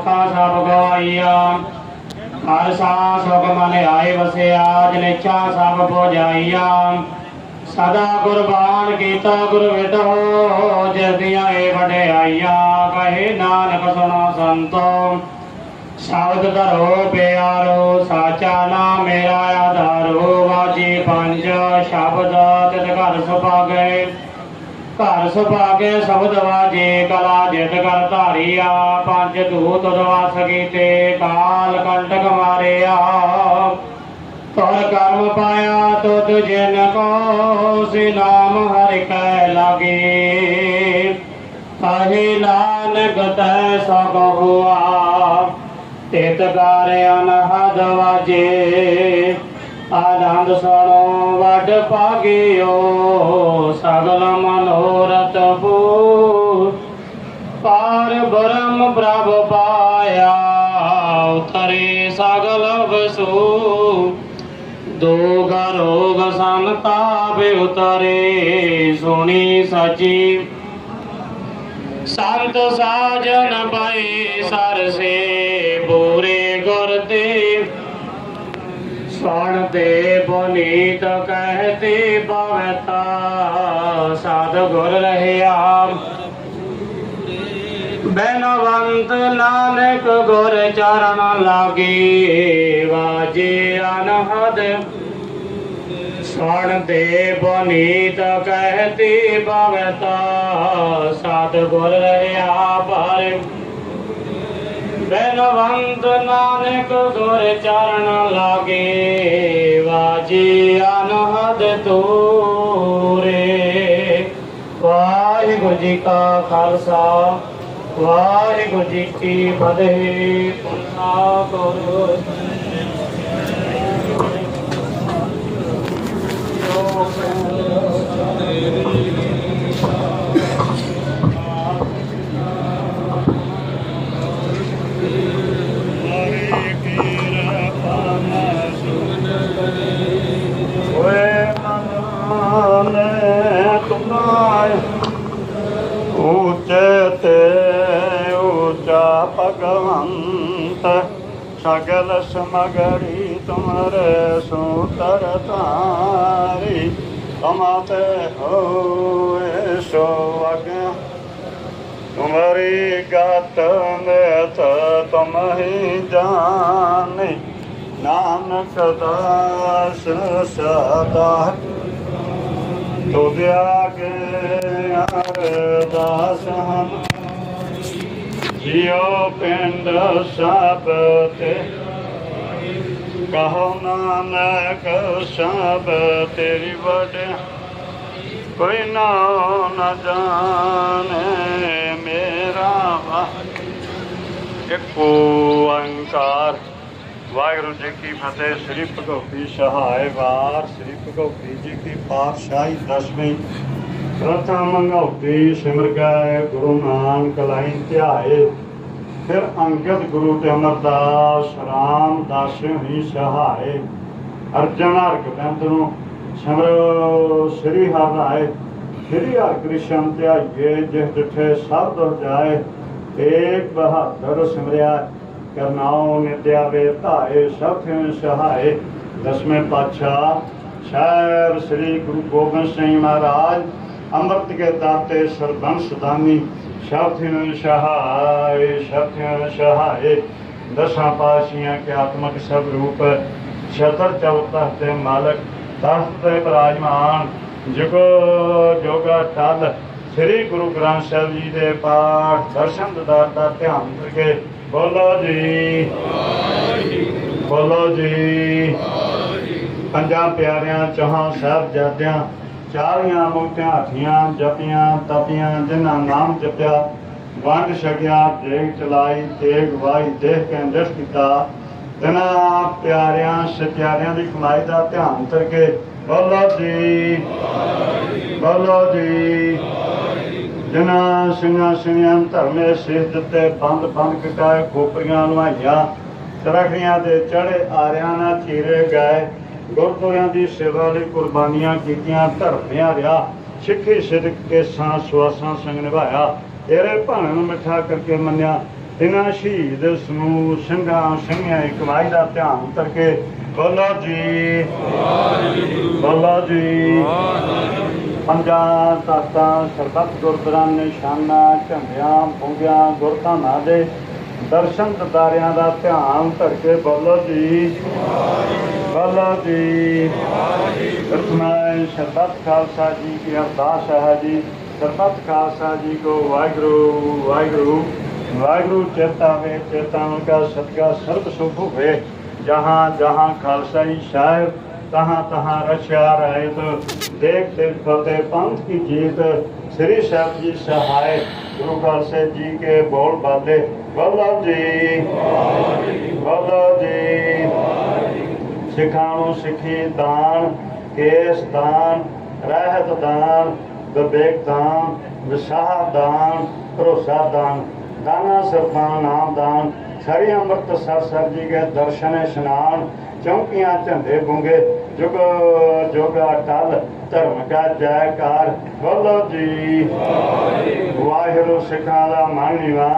ਦੁੱਖਾਂ ਸਭ ਗਵਾਈਆ ਹਰ ਸਾਹ ਸੁਖ ਮਨ ਆਏ ਵਸਿਆ ਜਨੇਛਾ ਸਭ ਪੁਜਾਈਆ ਸਦਾ ਕੁਰਬਾਨ ਕੀਤਾ ਗੁਰ ਵਿਟੋ ਜਿਸ ਦੀਆਂ ਇਹ ਵਡਿਆਈਆਂ ਕਹੇ ਨਾਨਕ ਸੁਣੋ ਸੰਤੋ ਸ਼ਬਦ ਧਰੋ ਪਿਆਰੋ ਸਾਚਾ ਨਾਮ ਮੇਰਾ ਆਧਾਰੋ ਵਾਜੀ ਪੰਜ ਸ਼ਬਦ ਤਿਤ ਘਰ ਸੁਭਾਗੇ ਸ਼ਬਦ ਵਾਜੇ, ਕਲਾ ਜਿਤ ਕਰ ਧਾਰੀਆ, ਪੰਜ ਦੂਤ ਦਵਾਸ ਕੀਤੇ, ਕਾਲ ਕੰਟਕ ਮਾਰਿਆ। ਤੁਰ ਕਰਮ ਪਾਇਆ, ਤੁਧ ਜਿਨ ਕੋ ਸੇ ਨਾਮ ਹਰਿ ਕੈ ਲਾਗੇ। ਤਾਹੇ ਨਾਨਕ ਤੈ ਸਭ ਹੁਆ, ਤਿਤ ਕਰ ਅਨਹਦ ਵਾਜੇ। ਆਨੰਦ ਸੁਣੋ, ਵਡ ਪਾਗਿਓ ਸਗਲ ਮਨੋਰਥ ਪੂ ਪਾਰ ਬ੍ਰਹਮ ਪ੍ਰਭ ਪਾਇਆ, ਉਤਰੇ ਸਗਲ ਵਸੂ ਦੋ ਗਰੋਗ ਸੰਤਾਪ ਉਤਰੇ, ਸੁਣੀ ਸਚੀ। ਸੰਤ ਸਾਜਨ ਪਏ ਸਰਸੇ ਬੂਰੇ ਗੁਰ ਤੇ ਸੁਣ ਦੇ ਬੁਨੀਤ ਕਹਤੇ ਬਵਤਾ। ਸਾਧ ਗੁਰ ਰਹਿਆ ਬੈਨਵੰਤ ਨਾਨਕ ਗੁਰ ਚਰਨ ਲਾਗੇ, ਵਾਜੇ ਅਨਹਦ। ਸੁਣ ਦੇ ਬਨੀਤ ਕਹਤੀ ਭਗਤਾ ਸਤ ਗੁਰ ਰਹਾ ਪਰ ਬੈਨਵੰਤ ਨਾਨਕ ਗੁਰ ਚਰਨ ਲਾਗੇ, ਵਾਜੀ ਅਨਹਦ ਤੋਰੇ। ਵਾਹਿਗੁਰੂ ਜੀ ਕਾ ਖਾਲਸਾ ਵਾਹਿਗੁਰੂ ਜੀ ਕੀ ਫਤਿਹ। ਪੁਨਾ ਕਰੋ। ਸਮਗਰੀ ਤੁਮਰੇ ਸੂਤਰ ਤਾਰੀ ਕਮਾਤੇ ਹੋਏ ਸੋ ਅਗਿਆ ਤੁਮਰੀ ਗਤ ਮੇਤ ਤੁਮ ਹੀ ਜਾਣੇ, ਨਾਨਕ ਦਾਸ ਸਦਾ। ਤੁਧ ਆਗੇ ਅਰਦਾਸ ਹਮ ਜਿਉ ਪਿੰਡ ਸਭ ਤੇ ਕਹੋ ਨਾਨਕ ਸਭ ਤੇਰੀ ਵਡ, ਕੋਈ ਨਾ ਨ ਜਾਣੇ ਮੇਰਾ ਵਾ। ਇੱਕ ਓੰਕਾਰ ਵਾਹਿਗੁਰੂ ਜੀ ਕੀ ਫਤਿਹ, ਸ੍ਰੀ ਭਗਵਤੀ ਸਹਾਇ ਵਾਰ, ਸ੍ਰੀ ਭਗਵਤੀ ਜੀ ਕੀ ਪਾਤਸ਼ਾਹੀ ਦਸਵੀਂ। ਪ੍ਰਥਮ ਮੰਗਉਤੀ ਸਿਮਰ ਗਏ ਗੁਰੂ ਨਾਨਕ ਲਾਈ ਧਿਆਏ। ਫਿਰ ਅੰਗਦ ਗੁਰੂ ਤੇ ਅਮਰਦਾਸ ਰਾਮ ਦਾਸ ਹੀ ਸਹਾਏ। ਅਰਜਨ ਹਰ ਨੂੰ ਸਿਮਰੋ ਸ੍ਰੀ ਹਰਿ ਸ੍ਰੀ ਹਰਿ ਕ੍ਰਿਸ਼ਨ ਧਿਆਈਏ ਜਿਸ ਡਿਠੇ ਸਭ ਦੁਖ ਜਾਏ। ਏਕ ਬਹਾਦਰ ਸਿਮਰਿਆ, ਕਰਨਾਉ ਨਿਤਿਆ ਵੇ ਧਾਏ, ਸਭ ਥਿਨ ਸਹਾਏ। ਦਸਵੇਂ ਪਾਤਸ਼ਾਹ ਸ਼ਹਿਰ ਸ੍ਰੀ ਗੁਰੂ ਗੋਬਿੰਦ ਸਿੰਘ ਮਹਾਰਾਜ, ਅੰਮ੍ਰਿਤ ਕੇ ਦਾਤੇ ਸਰਬੰਸ ਦਾਨੀ। ਸਭ ਥਿਨ ਸਹਾਏ। ਸਭ ਦਸਾਂ ਪਾਸ਼ੀਆਂ ਕੇ ਆਤਮਕ ਸਭ ਰੂਪ ਛਤਰ ਚੌਤਾ ਤੇ ਮਾਲਕ, ਤਖਤ ਤੇ ਬਿਰਾਜਮਾਨ। ਜਗੋ ਜੋਗਾ ਟਲ, ਸ੍ਰੀ ਗੁਰੂ ਗ੍ਰੰਥ ਸਾਹਿਬ ਜੀ ਦੇ ਪਾਠ, ਦਰਸ਼ਨ ਦਿਦਾਰ ਦਾ ਧਿਆਨ ਕਰਕੇ ਬੋਲੋ ਜੀ। ਬੋਲੋ ਜੀ। ਪੰਜਾਂ ਪਿਆਰਿਆਂ, ਚੌਹਾਂ ਸਾਹਿਬਜ਼ਾਦਿਆਂ ਚਾਰੀਆਂ ਮੁਕਤਿਆਂ ਹਾਥੀਆਂ, ਜਪੀਆਂ, ਤਪੀਆਂ, ਜਿਨ੍ਹਾਂ ਨਾਮ ਜਪਿਆ, ਵੰਡ ਛਕਿਆ, ਦੇਗ ਚਲਾਈ ਤੇਗ ਵਾਈ, ਦੇਖ ਕੇ ਅੰਦਰ ਕੀਤਾ। ਤਿਨਾਂ ਪਿਆਰਿਆਂ, ਸਤਿਆਰਿਆਂ ਦੀ ਕਮਾਈ ਦਾ ਧਿਆਨ ਕਰਕੇ ਬੋਲੋ ਜੀ ਬੋਲੋ ਜੀ। ਜਿਨ੍ਹਾਂ ਸਿੰਘਾਂ ਸਿੰਘਾਂ ਧਰਮੇ ਸਿਰ ਦਿੱਤੇ, ਬੰਦ ਬੰਦ ਕਟਾਏ, ਖੋਪਰੀਆਂ ਲਵਾਈਆਂ ਚਰਖੀਆਂ ਦੇ ਚੜੇ ਆਰਿਆਂ ਨਾਲ ਚੀਰੇ ਗਏ ਗੁਰਦੁਆਰਿਆਂ ਦੀ ਸੇਵਾ ਲਈ ਕੁਰਬਾਨੀਆਂ ਕੀਤੀਆਂ ਧਰਮਿਆਂ ਰਿਆ, ਸਿੱਖੀ ਸਿਦਕ ਕੇ ਸਾਂ ਸਵਾਸਾਂ ਸੰਗ ਨਿਭਾਇਆ। ਤੇਰੇ ਭਾਣੇ ਨੂੰ ਮਿੱਠਾ ਕਰਕੇ ਮੰਨਿਆ। ਇਹਨਾਂ ਸ਼ਹੀਦ ਸਮੂਹ ਸਿੰਘਾਂ ਸਿੰਘਾਂ ਇਕਵਾਈ ਦਾ ਧਿਆਨ ਕਰਕੇ ਬੋਲੋ ਜੀ। ਬੋਲੋ ਜੀ। ਪੰਜਾਂ ਤਖਤਾਂ ਸਰਬੱਤ ਗੁਰਦੁਆਰਾਂ ਨਿਸ਼ਾਨਾ, ਝੰਡਿਆਂ ਪੁੰਗਿਆਂ ਗੁਰਧਾਮਾਂ ਦੇ ਦਰਸ਼ਨ ਦਿਦਾਰਿਆਂ ਦਾ ਧਿਆਨ ਧਰ ਕੇ ਬੋਲੋ ਜੀ। ਬੋਲੋ ਜੀ। ਪ੍ਰਥਮਾਏ ਸਰਬੱਤ ਖਾਲਸਾ ਜੀ ਕੀ ਅਰਦਾਸ ਹੈ ਜੀ। ਸਰਬੱਤ ਖਾਲਸਾ ਜੀ ਕੋ ਵਾਹਿਗੁਰੂ ਵਾਹਿਗੁਰੂ। ਵਾਹਿਗੁਰੂ ਚੇਤਾਵੇ ਚੇਤਾਵਨ ਕਾ ਸਦਕਾ ਸਰਬ ਸੁਖ ਹੋਵੇ। ਜਹਾਂ ਜਹਾਂ ਖਾਲਸਾਈ ਸਾਹਿਬ ਤਹਾਂ ਤਹਾਂ ਰਛਿਆ ਰਹਿਤ। ਦੇਖ ਦੇਖ ਫਤਿਹ ਪੰਥ ਕੀ ਜੀਤ, ਸ੍ਰੀ ਸਾਹਿਬ ਜੀ ਸਹਾਇ। ਗੁਰੂ ਖਾਲਸੇ ਜੀ ਕੇ ਬੋਲ ਬਾਲੇ। ਬੋਲੋ ਜੀ ਬੋਲੋ ਜੀ। ਸਿੱਖਾਂ ਨੂੰ ਸਿੱਖੀ, ਦਾਨ, ਕੇਸ ਦਾਨ, ਰਹਿਤ ਦਾਨ, ਵਿਵੇਕ ਦਾਨ, ਵਿਸਾਹ ਦਾਨ, ਭਰੋਸਾ ਦਾਨ, ਦਾਨਾ ਸਰਦਾਨ ਨਾਮ ਦਾਨ, ਸਰੀ ਅੰਮ੍ਰਿਤ ਸਰ ਸਰ ਜੀ ਕੇ ਦਰਸ਼ਨ, ਇਸ਼ਨਾਨ, ਚੌਂਕੀਆਂ, ਝੰਡੇ ਬੁੰਗੇ ਜੁਗ ਜੁਗ ਅਟਲ, ਧਰਮ ਕਾ ਜੈਕਾਰ, ਬੋਲੋ ਜੀ। ਵਾਹਿਗੁਰੂ ਸਿੱਖਾਂ ਦਾ ਮਨ ਨੀਵਾ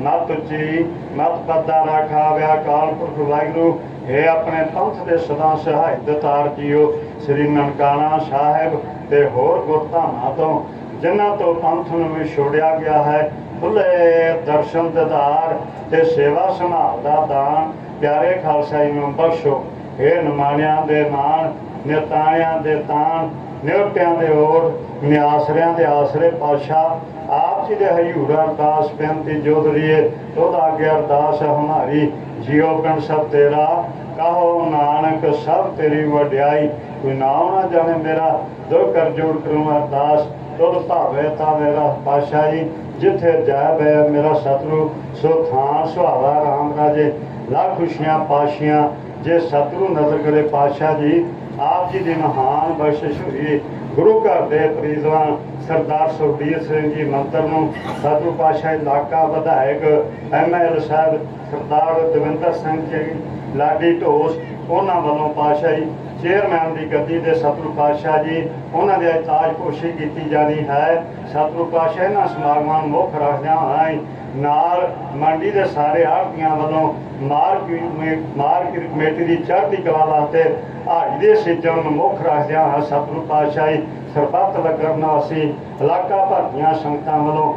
ਮਤ ਉੱਚੀ ਮਤ ਰਾਖਾਵਿਆ ਕਾਲ ਪੁਰਖ ਵਾਹਿਗੁਰੂ। ਇਹ ਆਪਣੇ ਪੰਥ ਦੇ ਸਦਾ ਸਹਾਇ ਦਤਾਰ ਜੀਓ, ਸ੍ਰੀ ਨਨਕਾਣਾ ਸਾਹਿਬ ਤੇ ਹੋਰ ਗੁਰਧਾਮਾਂ ਤੋਂ, ਜਿਨ੍ਹਾਂ ਤੋਂ ਪੰਥ ਨੂੰ ਵੀ ਛੋੜਿਆ ਗਿਆ ਹੈ, ਖੁੱਲੇ ਦਰਸ਼ਨ ਦਿਦਾਰ ਤੇ ਸੇਵਾ ਸੰਭਾਲ ਦਾ ਦਾਨ। ਪਿਆਰੇ ਖਾਲਸਾ ਜੀ ਨੂੰ ਬਖਸ਼ੋ। ਇਹ ਨਮਾਣਿਆਂ ਦੇ ਮਾਣ ਨਿਤਾਣਿਆਂ ਦੇ ਤਾਣ, ਨਿਉਟਿਆਂ ਦੇ ਓੜ ਨਿਆਸਰਿਆਂ ਦੇ ਆਸਰੇ ਪਾਸ਼ਾ ਆਪ ਜੀ ਦੇ ਹਯੂਰਾ ਅਰਦਾਸ ਬੇਨਤੀ ਜੋਦਰੀਏ ਉਹਦਾ ਅੱਗੇ ਅਰਦਾਸ ਹਮਾਰੀ ਜੀਓ ਪਿੰਡ ਸਭ ਤੇਰਾ, ਕਹੋ ਨਾਨਕ, ਸਭ ਤੇਰੀ ਵਡਿਆਈ, ਕੋਈ ਨਾਮ ਨਾ ਜਾਣੇ ਮੇਰਾ ਦੋ ਕਰ ਜੋੜ ਕਰੂੰ ਅਰਦਾਸ, ਤੁਧ ਭਾਵੇ ਤਾਂ ਮੇਰਾ ਪਾਸ਼ਾ ਜੀ, ਜਿੱਥੇ ਜਾਇ ਬੈ ਮੇਰਾ ਸਤਿਗੁਰੂ, ਸੋ ਥਾਂ ਸੁਹਾਵਾ ਰਾਮ ਰਾਜੇ ਲਾ ਖੁਸ਼ੀਆਂ ਪਾਸ਼ੀਆਂ ਜੇ ਸਤਿਗੁਰੂ ਨਜ਼ਰ ਕਰੇ ਪਾਤਸ਼ਾਹ ਜੀ, ਆਪ ਜੀ ਦੀ ਮਹਾਨ ਬਖਸ਼ਿਸ਼ ਹੋਈ। ਗੁਰੂ ਘਰ ਦੇ ਪ੍ਰੀਤਵਾਨ ਸਰਦਾਰ ਸੁਖਬੀਰ ਸਿੰਘ ਜੀ ਮੰਤਰ ਨੂੰ ਸਤਿਗੁਰੂ ਪਾਤਸ਼ਾਹ ਇਲਾਕਾ ਵਿਧਾਇਕ ਐਮਐਲ ਸਾਹਿਬ ਸਰਦਾਰ ਦਵਿੰਦਰ ਸਿੰਘ ਜੀ, ਲਾਡੀ ਢੋਸ, ਉਹਨਾਂ ਵੱਲੋਂ ਪਾਤਸ਼ਾਹ ਜੀ ਚੇਅਰਮੈਨ ਦੀ ਗੱਦੀ ਦੇ ਸਤਿਗੁਰੂ ਪਾਤਸ਼ਾਹ ਜੀ, ਉਹਨਾਂ ਦੇ ਤਾਜ ਕੀਤੀ ਜਾਣੀ ਹੈ। ਸਤਿਗੁਰੂ ਪਾਤਸ਼ਾਹ, ਇਹਨਾਂ ਸਮਾਗਮਾਂ ਨੂੰ ਮੁੱਖ ਰੱਖਦਿਆਂ ਹੋਇਆ ਨਾਲ ਮੰਡੀ ਦੇ ਸਾਰੇ ਆੜਤੀਆਂ ਵੱਲੋਂ ਮਾਰਕੀਟ ਮਾਰਕੀਟ ਕਮੇਟੀ ਦੀ ਚੜ੍ਹਦੀ ਕਲਾ ਵਾਸਤੇ ਹਾੜੀ ਦੇ ਸਿੱਜਣ ਨੂੰ ਮੁੱਖ ਰੱਖਦਿਆਂ ਹੋਇਆ ਸਤਿਗੁਰੂ ਪਾਤਸ਼ਾਹੀ ਸਰਬੱਤ ਲਗਰ ਅਸੀਂ ਇਲਾਕਾ ਭਰਦੀਆਂ ਸੰਗਤਾਂ ਵੱਲੋਂ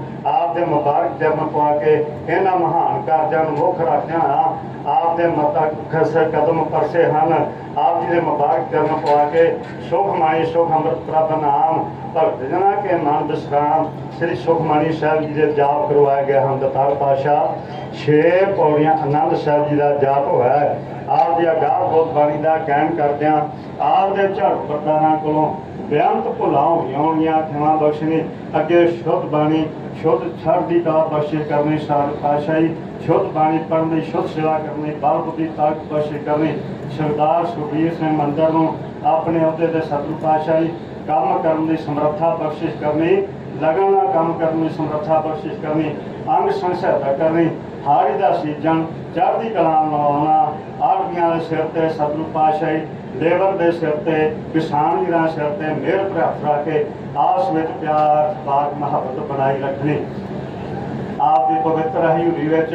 ਆਪ ਦੇ ਮੁਬਾਰਕ ਜਨਮ ਪਵਾ ਕੇ ਇਹਨਾਂ ਮਹਾਨ ਕਾਰਜਾਂ ਨੂੰ ਮੁੱਖ ਰੱਖਦਿਆਂ ਆਪ ਦੇ ਮਤਾ ਖਸਰ ਕਦਮ ਪਰਸੇ ਹਨ। ਆਪ ਜੀ ਦੇ ਮੁਬਾਰਕ ਜਨਮ ਪਵਾ ਕੇ ਸੁਖਮਾਈ ਸੁਖ ਅੰਮ੍ਰਿਤ ਪ੍ਰਭ ਨਾਮ ਭਗਤ ਜਨਾ ਕੇ ਮਨ ਵਿਸਰਾਮ ਸ੍ਰੀ ਸੁਖਮਣੀ ਸਾਹਿਬ ਜੀ ਦੇ ਜਾਪ ਕਰਵਾਏ ਗਏ ਹਨ। ਦਤਾਰ ਪਾਸ਼ਾ ਛੇ ਪੌੜੀਆਂ ਆਨੰਦ ਸਾਹਿਬ ਜੀ ਦਾ ਜਾਪ ਹੋਇਆ ਹੈ। ਆਪ ਦੀ ਅਗਾਹ ਬਹੁਤ ਬਾਣੀ ਦਾ ਕਹਿਣ ਕਰਦਿਆਂ ਆਪ ਦੇ ਝੜ ਪ੍ਰਦਾਨਾਂ ਕੋਲੋਂ ਬੇਅੰਤ ਭੁੱਲਾਂ ਹੋਈਆਂ ਹੋਣੀਆਂ ਖਿਮਾ ਬਖਸ਼ਣੀ, ਅੱਗੇ ਸ਼ੁੱਧ ਬਾਣੀ ਸ਼ੁੱਧ ਛੜਦੀ ਦਾ ਬਖਸ਼ਿਸ਼ ਕਰਨੀ, ਸਾਧ ਪਾਸ਼ਾਹੀ ਸ਼ੁੱਧ ਬਾਣੀ ਪੜ੍ਹਨੀ, ਸ਼ੁੱਧ ਸੇਵਾ ਕਰਨੀ ਬਲ ਬੁੱਧੀ ਤਾਕਤ ਬਖਸ਼ਿਸ਼ ਕਰਨੀ। ਸਰਦਾਰ ਸੁਖਬੀਰ ਸਿੰਘ ਮੰਦਰ ਨੂੰ ਆਪਣੇ ਅਹੁਦੇ ਦੇ ਸਤਿਗੁਰੂ ਪਾਤਸ਼ਾਹੀ ਕੰਮ ਕਰਨ ਦੀ ਸਮਰੱਥਾ ਬਖਸ਼ਿਸ਼ ਕਰਨੀ, ਲਗਨ ਨਾਲ ਕੰਮ ਕਰਨ ਦੀ ਸਮਰੱਥਾ ਬਖਸ਼ਿਸ਼ ਕਰਨੀ, ਅੰਗ ਸੰਸਹਾਇਤਾ ਕਰਨੀ, ਹਾਰੀ ਦਾ ਸੀਜਨ ਚੜ੍ਹਦੀ ਕਲਾ ਨੂੰ ਆਉਣਾ ਆੜੀਆਂ ਦੇ ਸਿਰ ਤੇ ਸਤਿਗੁਰੂ ਪਾਤਸ਼ਾਹੀ, ਲੇਬਰ ਦੇ ਸਿਰ ਤੇ ਕਿਸਾਨ ਵੀਰਾਂ ਸਿਰ ਤੇ ਮਿਹਰ ਭਰਿਆ ਰੱਖ ਕੇ ਆਸ ਵਿੱਚ ਪਿਆਰ ਬਾਗ ਮੁਹੱਬਤ ਬਣਾਈ ਰੱਖਣੀ। ਆਪ ਦੀ ਪਵਿੱਤਰ ਹਜ਼ੂਰੀ ਵਿੱਚ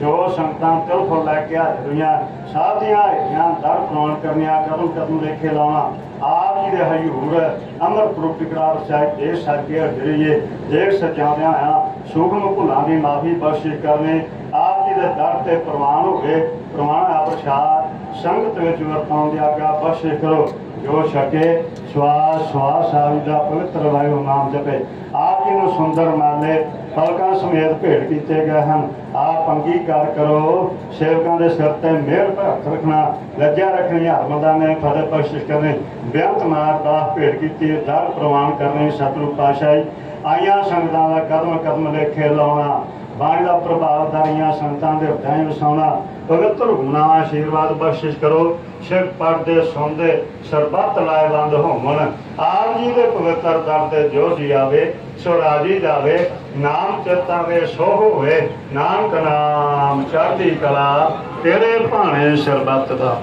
ਜੋ ਸੰਗਤਾਂ ਤਿਲ ਫੁੱਲ ਲੈ ਕੇ ਹਾਜ਼ਰੀਆਂ ਸਭ ਦੀਆਂ ਹਾਜ਼ਰੀਆਂ ਦਰ ਪ੍ਰਵਾਨ ਕਰਨੀਆਂ, ਕਦਮ ਕਦਮ ਲੇਖੇ ਲਾਉਣਾ। ਆਪ ਜੀ ਦੇ ਹਜ਼ੂਰ ਅੰਮ੍ਰਿਤ ਰੂਪ ਟਿਕਰਾਰ ਸਾਹਿਬ ਦੇ ਸਾਕੇ ਹਜ਼ਰੀਏ ਦੇਖ ਸਜਾਉਂਦਿਆਂ ਆ ਸੁਖਮ ਭੁੱਲਾਂ ਦੀ ਮਾਫੀ ਬਖਸ਼ਿਸ਼ ਕਰਨੇ। ਆਪ ਜੀ ਦੇ ਦਰ ਤੇ ਪ੍ਰਵਾਨ ਹੋਵੇ ਪ੍ਰਵਾਨ ਆ ਪ੍ਰਸ਼ਾਦ ਸੰਗਤ ਵਿੱਚ ਵਰਤਾਉਣ ਦੀ ਆਗਿਆ ਬਖਸ਼ਿਸ਼ ਕਰੋ। ਜੋ ਛਕੇ ਸਵਾਸ ਸਵਾਸ ਆਪ ਦਾ ਪਵਿੱਤਰ ਵਾਯੂ ਨਾਮ ਜਪੇ। ਆਪ ਜੀ ਨੂੰ ਸੁੰਦਰ ਮਾਲੇ, ਫਲਕਾਂ ਸਮੇਤ ਭੇਟ ਕੀਤੇ ਗਏ ਹਨ। ਆਪ ਅੰਗੀਕਾਰ ਕਰੋ, ਸੇਵਕਾਂ ਦੇ ਸਿਰ ਤੇ ਮਿਹਰ ਭਰ ਹੱਥ ਰੱਖਣਾ, ਲੱਜਿਆ ਰੱਖਣੀ ਹਰਮਦਾ ਨੇ, ਫਤਿਹ ਬਖਸ਼ਿਸ਼ ਕਰਨੀ ਬੇਅੰਤ ਮਾਰ ਦਾ ਭੇਟ ਕੀਤੀ, ਦਰ ਪ੍ਰਵਾਨ ਕਰਨੇ ਸਤਿਗੁਰੂ ਪਾਤਸ਼ਾਹੀ ਆਈਆਂ ਸੰਗਤਾਂ ਦਾ ਕਦਮ ਕਦਮ ਲੇਖੇ ਲਾਉਣਾ ਬਾਣੀ ਦਾ ਪ੍ਰਭਾਵ ਦਰੀਆਂ ਸੰਤਾਂ ਦੇ ਹਿਰਦਿਆਂ ਵਸਾਉਣਾ, ਪਵਿੱਤਰ ਗੁਣਾ ਆਸ਼ੀਰਵਾਦ ਬਖਸ਼ਿਸ਼ ਕਰੋ, ਸਿਰ ਪੜਦੇ ਸੌਂਦੇ ਸਰਬੱਤ ਲਾਇਬੰਦ ਹੋਵਣ। ਆਪ ਜੀ ਦੇ ਪਵਿੱਤਰ ਦਰ ਤੇ ਜੋ ਆਵੇ, ਸੋ ਰਾਜੀ ਜਾਵੇ, ਨਾਮ ਚਿਤਾਵੇ ਸੋ ਹੋਵੇ। ਨਾਨਕ ਨਾਮ ਚੜ੍ਹਦੀ ਕਲਾ, ਤੇਰੇ ਭਾਣੇ ਸਰਬੱਤ ਦਾ।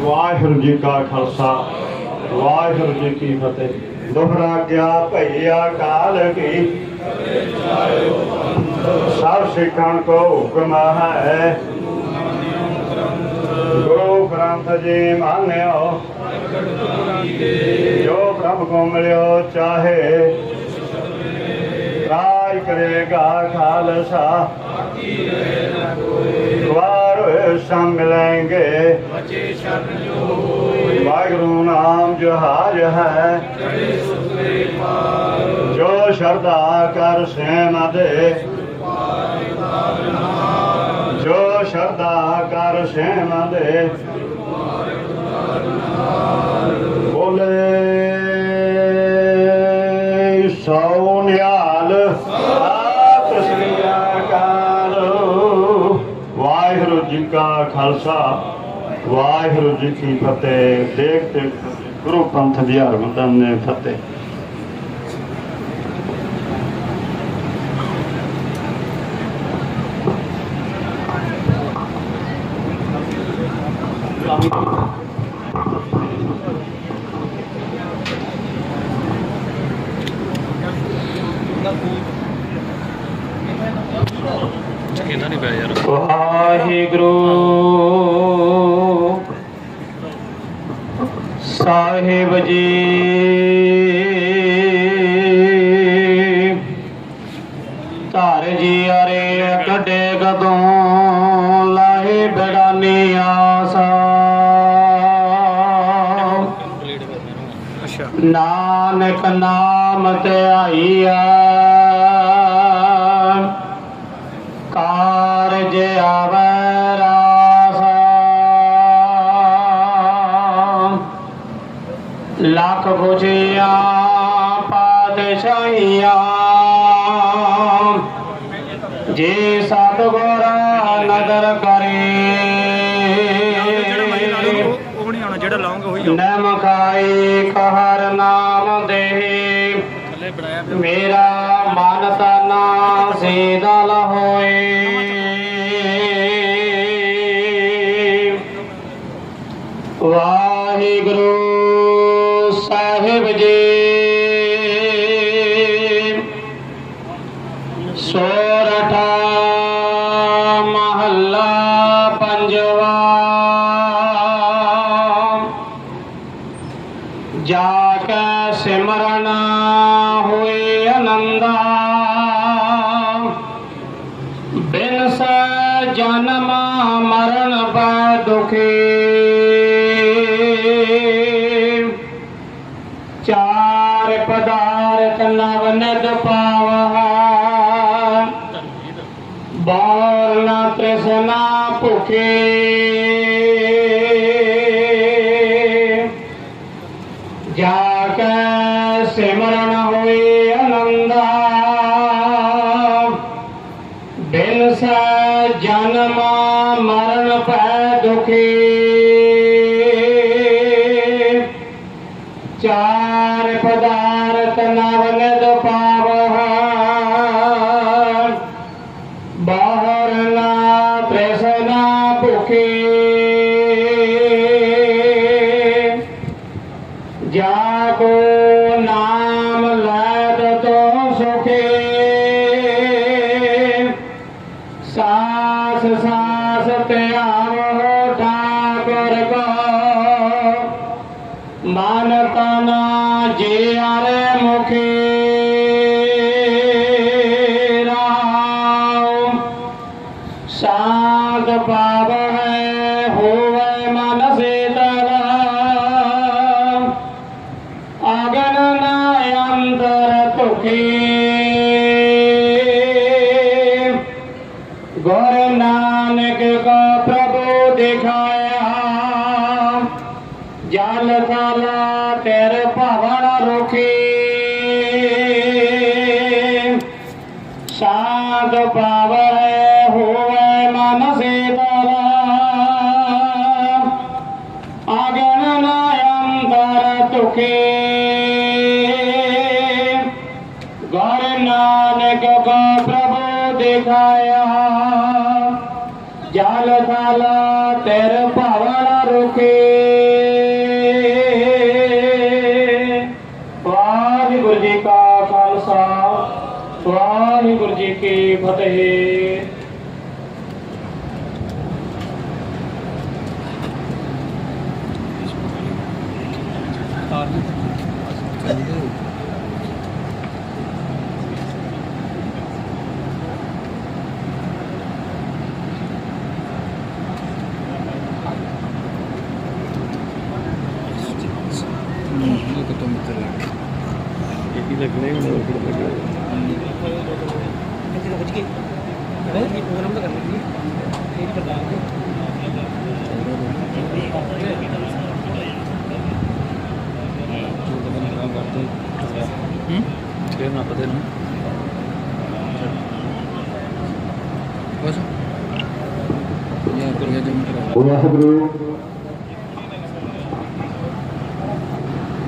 ਵਾਹਿਗੁਰੂ ਜੀ ਕਾ ਖਾਲਸਾ, ਵਾਹਿਗੁਰੂ ਜੀ ਕੀ ਫਤਿਹ। ਦੁਹਰਾ ਗਿਆ ਭਈਆ ਕਾਲ ਕੀ? ਸਭ ਸਿੱਖਣ ਕੋ ਹੁਕਮ ਹੈ। ਗੁਰੂ ਗ੍ਰੰਥ ਜੀ ਮੰਨਿਓ, ਜੋ ਪ੍ਰਭ ਕੋ ਮਿਲਿਓ ਚਾਹੇ। ਰਾਜ ਕਰੇਗਾ ਖਾਲਸਾ। ਵਾਰ ਸੰਗ ਸਮ ਵਾਹਿਗੁਰੂ ਨਾਮ ਜਹਾਜ ਹੈ। ਜੋ ਸ਼ਰਧਾ ਕਰ ਸੇਮ ਦੇ। ਜੋ ਸ਼ਰਧਾ ਕਰ ਸੇਮ ਦੇ। ਬੋਲੇ ਸੋ ਨਿਹਾਲ। ਸਤਿ ਸ੍ਰੀ ਅਕਾਲ। ਵਾਹਿਗੁਰੂ ਜੀ ਕਾ ਖਾਲਸਾ। ਵਾਹਿਗੁਰੂ ਜੀ ਕੀ ਫਤਿਹ। ਦੇਖ ਤੇ ਗੁਰੂ ਪੰਥ ਦੀ ਹਰਮੰਦਨ ਨੇ ਫਤਿਹ। ਕਹਿੰਦਾ ਨਹੀਂ ਪਿਆ ਯਾਰ? ਵਾਹਿਗੁਰੂ। ਸਾਹਿਬ ਜੀ ਲੱਖ ਬੁਝਿਆ ਪਾਤਸ਼ਾਹੀਆਂ ਜੇ ਸਤਿਗੁਰ ਨਦਰ ਕਰੇ ਜਿਹੜਾ ਲਾਉਂਗਾ ਉਹੀ ਆਉਣਾ ਨਮਕਾਈ ਕਹਰ ਨਾਮ ਦੇ ਥੱਲੇ ਬਣਾਇਆ ਪਿਆ ਮੇਰਾ ਮਨ ਤਨ ਸੀਦਲ ਹੋਏ ਜਾ ਕੇ ਸਿਮਰਨ। ਜਨਮ ਮਰਨ ਪੈ ਦੁਖੀ। ਸਾਧ ਨਾਨਕ ਕੋ ਪ੍ਰਭੂ ਦਿਖਾਇਆ। ਜਲ ਥਲ ਤੇਰ tum chalak yehi lagne mein log lag gaya hai chalo bachke bhai ye program to kar lete hain ek pradhan ko Terima kasih telah menonton!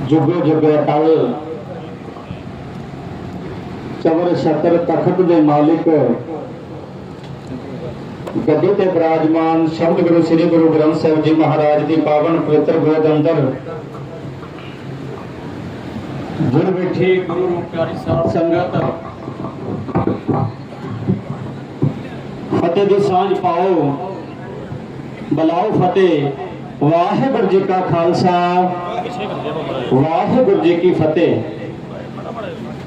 ਜੁਗ ਜੁਗ ਅਟਲ। ਚਵਰ ਛਤਰ ਤਖਤ ਦੇ ਮਾਲਿਕ। ਗੱਦੀ ਤੇ ਬਿਰਾਜਮਾਨ ਸ਼ਬਦ ਗੁਰੂ ਸ੍ਰੀ ਗੁਰੂ ਗ੍ਰੰਥ ਸਾਹਿਬ ਜੀ ਮਹਾਰਾਜ ਦੀ ਪਾਵਨ ਪਵਿੱਤਰ ਗੋਦ ਅੰਦਰ। ਗੁਰ ਬੈਠੀ ਗੁਰੂ ਪਿਆਰੀ ਸਾਧ ਸੰਗਤ। ਫਤਿਹ ਦੀ ਸਾਂਝ ਪਾਓ। ਬਲਾਓ ਫਤਿਹ। ਵਾਹਿਗੁਰੂ ਜੀ ਕਾ ਖਾਲਸਾ। ਵਾਹਿਗੁਰੂ ਜੀ ਕੀ ਫਤਿਹ।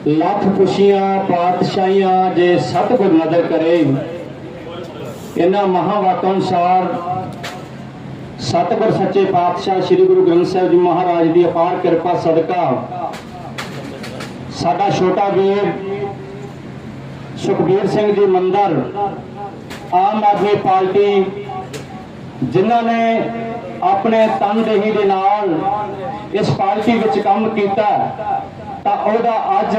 ਲੱਖ ਖੁਸ਼ੀਆਂ, ਪਾਤਸ਼ਾਹੀਆਂ ਜੇ ਸਤਿਗੁਰ ਨਦਰ ਕਰੇ। ਇਹਨਾਂ ਮਹਾਵਾਕਾਂ ਅਨੁਸਾਰ ਸਤਿਗੁਰ ਸੱਚੇ ਪਾਤਸ਼ਾਹ ਸ੍ਰੀ ਗੁਰੂ ਗ੍ਰੰਥ ਸਾਹਿਬ ਜੀ ਮਹਾਰਾਜ ਦੀ ਅਪਾਰ ਕਿਰਪਾ ਸਦਕਾ ਸਾਡਾ ਛੋਟਾ ਵੀਰ ਸੁਖਬੀਰ ਸਿੰਘ ਜੀ ਮੰਦਰ ਆਮ ਆਦਮੀ ਪਾਰਟੀ ਜਿਨ੍ਹਾਂ ਨੇ ਆਪਣੇ ਤਨਦੇਹੀ ਦੇ ਨਾਲ ਇਸ ਪਾਰਟੀ ਵਿੱਚ ਕੰਮ ਕੀਤਾ, ਤਾਂ ਉਹਦਾ ਅੱਜ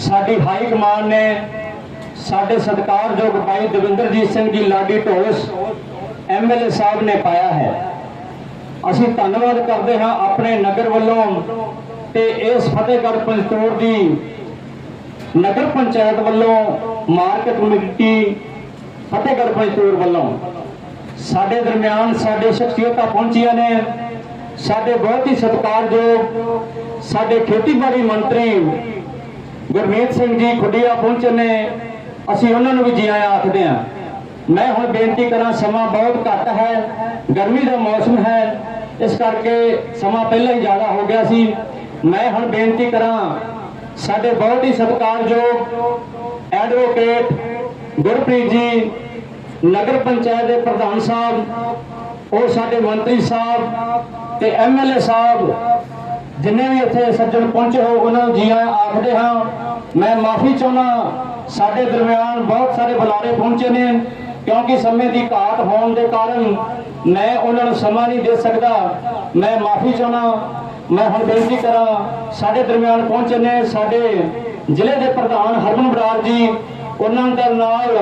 ਸਾਡੀ ਹਾਈ ਕਮਾਨ ਨੇ ਸਾਡੇ ਸਤਿਕਾਰਯੋਗ ਭਾਈ ਦਵਿੰਦਰਜੀਤ ਸਿੰਘ ਜੀ ਲਾਡੀ ਢੋਸ ਐਮਐਲਏ ਸਾਹਿਬ ਨੇ ਪਾਇਆ ਹੈ। ਅਸੀਂ ਧੰਨਵਾਦ ਕਰਦੇ ਹਾਂ ਆਪਣੇ ਨਗਰ ਵੱਲੋਂ ਤੇ ਇਸ ਫਤਿਹਗੜ੍ਹ ਪੰਜਤੌੜ ਦੀ ਨਗਰ ਪੰਚਾਇਤ ਵੱਲੋਂ ਮਾਰਕੀਟ ਕਮੇਟੀ, ਫਤਿਹਗੜ੍ਹ ਪੰਜਤੌੜ ਵੱਲੋਂ। ਸਾਡੇ ਦਰਮਿਆਨ ਸਾਡੇ ਸ਼ਖਸੀਅਤਾਂ ਪਹੁੰਚੀਆਂ ਨੇ। ਸਾਡੇ ਬਹੁਤ ਹੀ ਸਤਿਕਾਰਯੋਗ ਸਾਡੇ ਖੇਤੀਬਾੜੀ ਮੰਤਰੀ ਗੁਰਮੀਤ ਸਿੰਘ ਜੀ ਖੁੱਡੀਆ ਪਹੁੰਚੇ ਨੇ। ਅਸੀਂ ਉਹਨਾਂ ਨੂੰ ਵੀ ਜੀ ਆਇਆਂ ਆਖਦੇ ਹਾਂ। ਮੈਂ ਹੁਣ ਬੇਨਤੀ ਕਰਾਂ, ਸਮਾਂ ਬਹੁਤ ਘੱਟ ਹੈ, ਗਰਮੀ ਦਾ ਮੌਸਮ ਹੈ, ਇਸ ਕਰਕੇ ਸਮਾਂ ਪਹਿਲਾਂ ਹੀ ਜ਼ਿਆਦਾ ਹੋ ਗਿਆ ਸੀ। ਮੈਂ ਹੁਣ ਬੇਨਤੀ ਕਰਾਂ, ਸਾਡੇ ਬਹੁਤ ਹੀ ਸਤਿਕਾਰਯੋਗ ਐਡਵੋਕੇਟ ਗੁਰਪ੍ਰੀਤ ਜੀ ਨਗਰ ਪੰਚਾਇਤ ਦੇ ਪ੍ਰਧਾਨ ਸਾਹਿਬ, ਉਹ ਸਾਡੇ ਮੰਤਰੀ ਸਾਹਿਬ ਤੇ ਐਮਐਲਏ ਸਾਹਿਬ, ਜਿੰਨੇ ਵੀ ਇੱਥੇ ਸੱਜਣ ਪਹੁੰਚੇ ਹੋ ਉਹਨਾਂ ਨੂੰ ਜੀ ਆਇਆਂ ਆਖਦੇ ਹਾਂ, ਮੈਂ ਮਾਫੀ ਚਾਹੁੰਦਾ ਸਾਡੇ ਦਰਮਿਆਨ ਬਹੁਤ ਸਾਰੇ ਬੁਲਾਰੇ ਪਹੁੰਚੇ ਨੇ, ਕਿਉਂਕਿ ਸਮੇਂ ਦੀ ਘਾਟ ਹੋਣ ਦੇ ਕਾਰਨ ਮੈਂ ਉਹਨਾਂ ਨੂੰ ਸਮਾਂ ਨਹੀਂ ਦੇ ਸਕਦਾ। ਮੈਂ ਮਾਫੀ ਚਾਹੁੰਦਾ ਮੈਂ ਹੁਣ ਬੇਨਤੀ ਕਰਾਂ, ਸਾਡੇ ਦਰਮਿਆਨ ਪਹੁੰਚੇ ਨੇ ਸਾਡੇ ਜ਼ਿਲ੍ਹੇ ਦੇ ਪ੍ਰਧਾਨ ਹਰਮਨ ਬਰਾੜ ਜੀ ਉਹਨਾਂ ਦੇ ਨਾਲ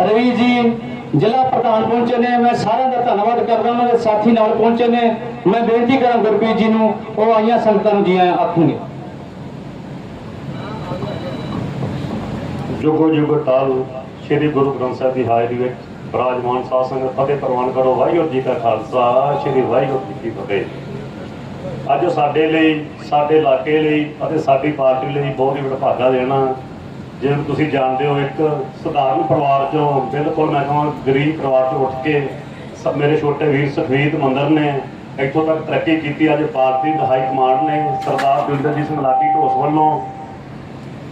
ਰਵੀ ਜੀ ਜ਼ਿਲ੍ਹਾ ਪ੍ਰਧਾਨ ਪਹੁੰਚੇ ਨੇ। ਮੈਂ ਸਾਰਿਆਂ ਦਾ ਧੰਨਵਾਦ ਕਰਦਾ ਉਹਨਾਂ ਸਾਥੀ ਨਾਲ ਪਹੁੰਚੇ ਨੇ। ਮੈਂ ਬੇਨਤੀ ਕਰਾਂ ਗੁਰਪ੍ਰੀਤ ਜੀ ਨੂੰ, ਉਹ ਆਈਆਂ ਸੰਗਤਾਂ ਨੂੰ ਜੀ ਆਇਆਂ ਆਖਣਗੇ। ਜੁਗੋ ਜੁਗ ਟਾਲ, ਸ੍ਰੀ ਗੁਰੂ ਗ੍ਰੰਥ ਸਾਹਿਬ ਦੀ ਹਾਜ਼ਰੀ ਵਿੱਚ ਬਰਾਜਮਾਨ ਸਾਧ ਸੰਗਤ ਫਤਿਹ ਪ੍ਰਵਾਨ ਕਰੋ। ਵਾਹਿਗੁਰੂ ਜੀ ਕਾ ਖਾਲਸਾ, ਸ੍ਰੀ ਵਾਹਿਗੁਰੂ ਜੀ ਕੀ ਫਤਿਹ। ਅੱਜ ਸਾਡੇ ਲਈ, ਸਾਡੇ ਇਲਾਕੇ ਲਈ ਅਤੇ ਸਾਡੀ ਪਾਰਟੀ ਲਈ ਬਹੁਤ ਹੀ ਵਡਭਾਗਾ ਦੇਣਾ। ਜਿਵੇਂ ਤੁਸੀਂ ਜਾਣਦੇ ਹੋ, ਇੱਕ ਸਧਾਰਨ ਪਰਿਵਾਰ ਚੋਂ ਬਿਲਕੁਲ ਮੈਂ ਕਹਾਂ ਗਰੀਬ ਪਰਿਵਾਰ ਚੋਂ ਉੱਠ ਕੇ ਸ- ਮੇਰੇ ਛੋਟੇ ਵੀਰ ਸੁਖਵੀਰ ਮੰਦਰ ਨੇ ਇੱਥੋਂ ਤੱਕ ਤਰੱਕੀ ਕੀਤੀ। ਅੱਜ ਪਾਰਟੀ ਦਾ ਹਾਈ ਕਮਾਂਡ ਨੇ ਸਰਦਾਰ ਬਿੰਦਰਜੀਤ ਸਿੰਘ ਲਾਡੀ ਢੋਸ ਵੱਲੋਂ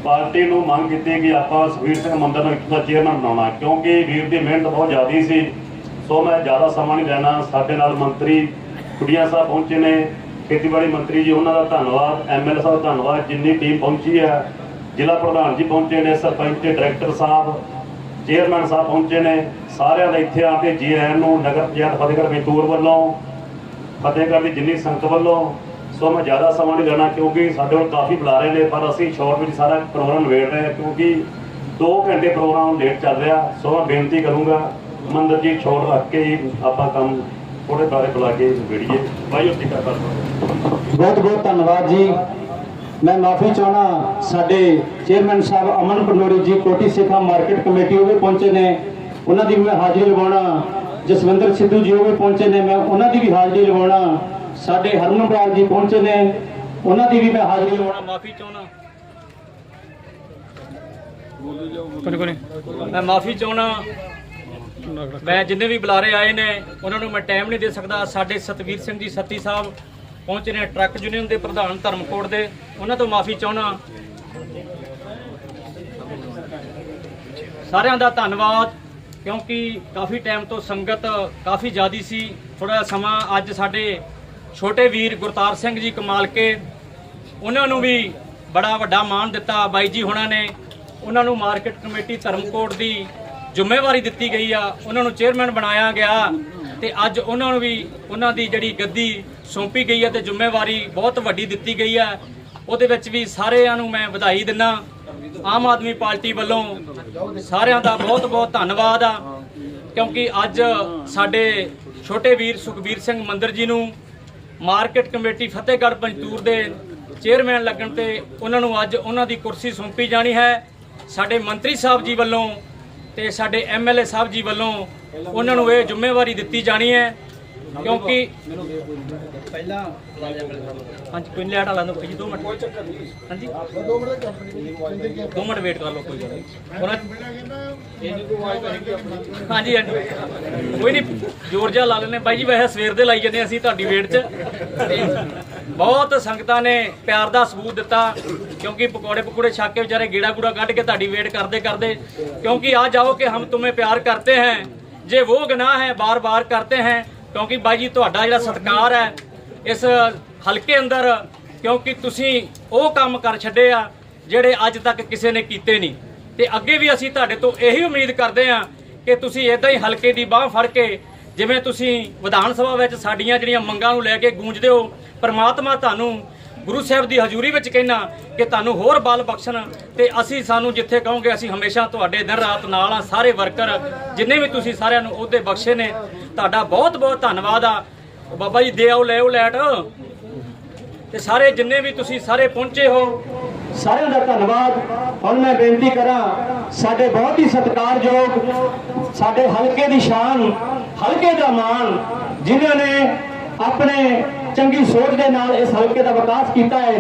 ਪਾਰਟੀ ਨੂੰ ਮੰਗ ਕੀਤੀ ਕਿ ਆਪਾਂ ਸੁਖਬੀਰ ਸਿੰਘ ਮੰਦਰ ਨੂੰ ਇੱਥੋਂ ਦਾ ਚੇਅਰਮੈਨ ਬਣਾਉਣਾ ਕਿਉਂਕਿ ਵੀਰ ਦੀ ਮਿਹਨਤ ਬਹੁਤ ਜ਼ਿਆਦੀ ਸੀ। ਸੋ ਮੈਂ ਜ਼ਿਆਦਾ ਸਮਾਂ ਨਹੀਂ ਲੈਣਾ। ਸਾਡੇ ਨਾਲ ਮੰਤਰੀ ਕੁੜੀਆਂ ਸਾਹਿਬ ਪਹੁੰਚੇ ਨੇ। ਖੇਤੀਬਾੜੀ ਮੰਤਰੀ ਜੀ, ਉਹਨਾਂ ਦਾ ਧੰਨਵਾਦ। ਐਮਐਲਏ ਸਾਹਿਬ ਧੰਨਵਾਦ। ਜਿੰਨੀ ਟੀਮ ਪਹੁੰਚੀ ਹੈ ਜ਼ਿਲ੍ਹਾ ਪ੍ਰਧਾਨ ਜੀ ਪਹੁੰਚੇ ਨੇ, ਸਰਪੰਚ ਤੇ ਡਾਇਰੈਕਟਰ ਸਾਹਿਬ, ਚੇਅਰਮੈਨ ਸਾਹਿਬ ਪਹੁੰਚੇ ਨੇ। ਸਾਰਿਆਂ ਦਾ ਇੱਥੇ ਆ ਕੇ ਜੀ ਆਇਆਂ ਨੂੰ ਨਗਰ ਪੰਚਾਇਤ ਫਤਿਹਗੜ੍ਹ ਬਿੰਦੂਰ ਵੱਲੋਂ, ਫਤਿਹਗੜ੍ਹ ਦੀ ਜਿੰਨੀ ਸੰਗਤ ਵੱਲੋਂ ਸੋ ਮੈਂ ਜ਼ਿਆਦਾ ਸਮਾਂ ਨਹੀਂ ਲੈਣਾ ਕਿਉਂਕਿ ਸਾਡੇ ਕੋਲ ਕਾਫੀ ਬੁਲਾਰੇ ਨੇ, ਪਰ ਅਸੀਂ ਸ਼ਾਰਟ ਵਿੱਚ ਸਾਰਾ ਪ੍ਰੋਗਰਾਮ ਨਿਬੇੜ ਰਹੇ ਹਾਂ ਕਿਉਂਕਿ 2 ਘੰਟੇ ਪ੍ਰੋਗਰਾਮ ਲੇਟ ਚੱਲ ਰਿਹਾ। ਸੋ ਮੈਂ ਬੇਨਤੀ ਕਰੂੰਗਾ, ਮੰਦਰ ਜੀ ਛੋੜ ਰੱਖ ਕੇ ਹੀ ਆਪਾਂ ਕੰਮ ਥੋੜੇ ਬਾਰੇ ਬੁਲਾ ਕੇ ਨਿਬੇੜੀਏ। ਵਾਹਿਗੁਰੂ ਜੀ ਕਾ ਖਾਲਸਾ। ਬਹੁਤ ਬਹੁਤ ਧੰਨਵਾਦ ਜੀ। ਮੈਂ ਮਾਫੀ ਚਾਹਣਾ ਸਾਡੇ ਚੇਅਰਮੈਨ ਸਾਹਿਬ ਅਮਨ ਪੰਡੋਰੀ ਜੀ, ਕੋਟੀ ਸਿੱਖਾ ਮਾਰਕੀਟ ਕਮੇਟੀ ਉਹ ਵੀ ਪਹੁੰਚੇ ਨੇ। ਉਹਨਾਂ ਦੀ ਮੈਂ ਹਾਜ਼ਰੀ ਲਵਾਉਣਾ। ਜਸਵਿੰਦਰ ਸਿੱਧੂ ਜੀ ਉਹ ਵੀ ਪਹੁੰਚੇ ਨੇ। ਮੈਂ ਉਹਨਾਂ ਦੀ ਵੀ ਹਾਜ਼ਰੀ ਲਵਾਉਣਾ। ਸਾਡੇ ਹਰਮਨ ਬਰਾੜ ਜੀ ਪਹੁੰਚੇ ਨੇ। ਉਹਨਾਂ ਦੀ ਵੀ ਮੈਂ ਹਾਜ਼ਰੀ ਲਵਾਉਣਾ। ਮਾਫੀ ਚਾਹਣਾ ਕੋਈ ਕੋਈ ਮੈਂ ਮਾਫੀ ਚਾਹਣਾ ਮੈਂ ਜਿੰਨੇ ਵੀ ਬੁਲਾਰੇ ਆਏ ਨੇ, ਉਹਨਾਂ ਨੂੰ ਮੈਂ ਟਾਈਮ ਨਹੀਂ ਦੇ ਸਕਦਾ। ਸਾਡੇ ਸਤਵੀਰ ਸਿੰਘ ਜੀ, ਸੱਤੀ ਸਾਹਿਬ ਪਹੁੰਚੇ ਨੇ ਟਰੱਕ ਯੂਨੀਅਨ ਦੇ ਪ੍ਰਧਾਨ ਧਰਮਕੋਟ ਦੇ। ਉਹਨਾਂ ਤੋਂ ਮਾਫੀ ਚਾਹਣਾ ਸਾਰਿਆਂ ਦਾ ਧੰਨਵਾਦ, ਕਿਉਂਕਿ ਕਾਫੀ ਟਾਈਮ ਤੋਂ ਸੰਗਤ ਕਾਫੀ ਜ਼ਿਆਦੀ ਸੀ। ਥੋੜਾ ਸਮਾਂ ਅੱਜ ਸਾਡੇ ਛੋਟੇ ਵੀਰ ਗੁਰਤਾਰ ਸਿੰਘ ਜੀ ਕਮਾਲਕੇ, ਉਹਨਾਂ ਨੂੰ ਵੀ ਬੜਾ ਵੱਡਾ ਮਾਣ ਦਿੱਤਾ। ਬਾਈ ਜੀ ਹੁਣਾਂ ਨੇ, ਉਹਨਾਂ ਨੂੰ ਮਾਰਕੀਟ ਕਮੇਟੀ ਧਰਮਕੋਟ ਦੀ ਜ਼ਿੰਮੇਵਾਰੀ ਦਿੱਤੀ ਗਈ ਆ। ਉਹਨਾਂ ਨੂੰ ਚੇਅਰਮੈਨ ਬਣਾਇਆ ਗਿਆ। ਤੇ ਅੱਜ ਉਹਨਾਂ ਨੂੰ ਵੀ ਉਹਨਾਂ ਦੀ ਜਿਹੜੀ ਗੱਦੀ ਸੌਂਪੀ ਗਈ ਹੈ ਤੇ ਜ਼ਿੰਮੇਵਾਰੀ ਬਹੁਤ ਵੱਡੀ ਦਿੱਤੀ ਗਈ ਹੈ। ਉਹਦੇ ਵਿੱਚ ਵੀ ਸਾਰਿਆਂ ਨੂੰ ਮੈਂ ਵਧਾਈ ਦਿੰਦਾ। ਆਮ ਆਦਮੀ ਪਾਰਟੀ ਵੱਲੋਂ ਸਾਰਿਆਂ ਦਾ ਬਹੁਤ ਬਹੁਤ ਧੰਨਵਾਦ ਆ। ਕਿਉਂਕਿ ਅੱਜ ਸਾਡੇ ਛੋਟੇ ਵੀਰ ਸੁਖਬੀਰ ਸਿੰਘ ਮੰਦਰ ਜੀ ਨੂੰ ਮਾਰਕੀਟ ਕਮੇਟੀ ਫਤਿਹਗੜ੍ਹ ਪੰਜਤੂਰ ਦੇ ਚੇਅਰਮੈਨ ਲੱਗਣ ਤੇ ਉਹਨਾਂ ਨੂੰ ਅੱਜ ਉਹਨਾਂ ਦੀ ਕੁਰਸੀ ਸੌਂਪੀ ਜਾਣੀ ਹੈ। ਸਾਡੇ ਮੰਤਰੀ ਸਾਹਿਬ ਜੀ ਵੱਲੋਂ ਤੇ ਸਾਡੇ ਐਮਐਲਏ ਸਾਹਿਬ ਜੀ ਵੱਲੋਂ ਉਹਨਾਂ ਨੂੰ ਇਹ ਜ਼ਿੰਮੇਵਾਰੀ ਦਿੱਤੀ ਜਾਣੀ ਹੈ ਕਿਉਂਕਿ ਪਹਿਲਾਂ ਹਾਂਜੀ ਕੋਈ ਲੈਟ ਵਾਲਾ ਨੂੰ ਜੀ 2 ਮਿੰਟ। ਹਾਂਜੀ। 2 ਮਿੰਟ 2 ਮਿੰਟ ਵੇਟ ਕਰ ਲਓ ਕੋਈ ਗੱਲ ਨਹੀਂ। ਹਾਂਜੀ ਹਾਂਜੀ। ਕੋਈ ਨਹੀਂ ਜ਼ੋਰ ਜਿਹਾ ਲਾ ਲੈਣੇ ਬਾਈ ਜੀ ਵੈਸੇ ਸਵੇਰ ਦੇ ਲਾਈ ਜਾਂਦੇ ਅਸੀਂ ਤੁਹਾਡੀ ਵੇਟ 'ਚ। ਬਹੁਤ ਸੰਗਤਾਂ ਨੇ ਪਿਆਰ ਦਾ ਸਬੂਤ ਦਿੱਤਾ, ਕਿਉਂਕਿ ਪਕੌੜੇ ਪਕੌੜੇ ਛੱਕ ਕੇ ਵਿਚਾਰੇ ਗੇੜਾ ਗੂੜਾ ਕੱਢ ਕੇ ਤੁਹਾਡੀ ਵੇਟ ਕਰਦੇ ਕਰਦੇ, ਕਿਉਂਕਿ ਆ ਜਾਓ ਕਿ ਹਮ ਤੁਮੇ ਪਿਆਰ ਕਰਤੇ ਹੈ, ਜੇ ਵੋ ਗਨਾਹ ਹੈ ਬਾਰ-ਬਾਰ ਕਰਤੇ ਹੈ, ਕਿਉਂਕਿ ਬਾਈ ਜੀ ਤੁਹਾਡਾ ਜਿਹੜਾ ਸਤਕਾਰ ਹੈ, ਇਸ ਹਲਕੇ ਅੰਦਰ, ਕਿਉਂਕਿ ਤੁਸੀਂ ਉਹ ਕੰਮ ਕਰ ਛੱਡੇ ਆ, ਜਿਹੜੇ ਅੱਜ ਤੱਕ ਕਿਸੇ ਨੇ ਕੀਤੇ ਨਹੀਂ। ਤੇ ਅੱਗੇ ਵੀ ਅਸੀਂ ਤੁਹਾਡੇ ਤੋਂ ਇਹੀ ਉਮੀਦ ਕਰਦੇ ਆ ਕਿ ਤੁਸੀਂ ਇਦਾਂ ਹੀ ਹਲਕੇ ਦੀ ਬਾਹ ਫੜ ਕੇ ਜਿਵੇਂ ਤੁਸੀਂ ਵਿਧਾਨ ਸਭਾ ਵਿੱਚ ਸਾਡੀਆਂ ਜਿਹੜੀਆਂ ਮੰਗਾਂ ਨੂੰ ਲੈ ਕੇ ਗੂੰਜਦੇ ਹੋ, ਪ੍ਰਮਾਤਮਾ ਤੁਹਾਨੂੰ ਗੁਰੂ ਸਾਹਿਬ ਦੀ ਹਜ਼ੂਰੀ ਵਿੱਚ ਕਹਿਣਾ ਕਿ ਤੁਹਾਨੂੰ ਹੋਰ ਬਲ ਬਖਸ਼ਣ ਤੇ ਅਸੀਂ ਸਾਨੂੰ ਜਿੱਥੇ ਕਹੋਗੇ ਅਸੀਂ ਹਮੇਸ਼ਾ ਤੁਹਾਡੇ ਦਿਨ ਰਾਤ ਨਾਲ ਆ, ਸਾਰੇ ਵਰਕਰ ਜਿੰਨੇ ਵੀ ਤੁਸੀਂ ਸਾਰਿਆਂ ਨੂੰ ਉਹਦੇ ਬਖਸ਼ੇ ਨੇ। ਤੁਹਾਡਾ ਬਹੁਤ ਬਹੁਤ ਧੰਨਵਾਦ ਆ। ਬਾਬਾ ਜੀ, ਦੇ ਆਓ, ਲੈ ਲੈਟ। ਤੇ ਸਾਰੇ ਜਿੰਨੇ ਵੀ ਤੁਸੀਂ ਸਾਰੇ ਪਹੁੰਚੇ ਹੋ, ਸਾਰਿਆਂ ਦਾ ਧੰਨਵਾਦ। ਹੁਣ ਮੈਂ ਬੇਨਤੀ ਕਰਾਂ, ਸਾਡੇ ਬਹੁਤ ਹੀ ਸਤਿਕਾਰਯੋਗ, ਸਾਡੇ ਹਲਕੇ ਦੀ ਸ਼ਾਨ, ਹਲਕੇ ਦਾ ਮਾਣ, ਜਿਨ੍ਹਾਂ ਨੇ ਆਪਣੇ ਚੰਗੀ ਸੋਚ ਦੇ ਨਾਲ ਇਸ ਹਲਕੇ ਦਾ ਵਿਕਾਸ ਕੀਤਾ ਹੈ।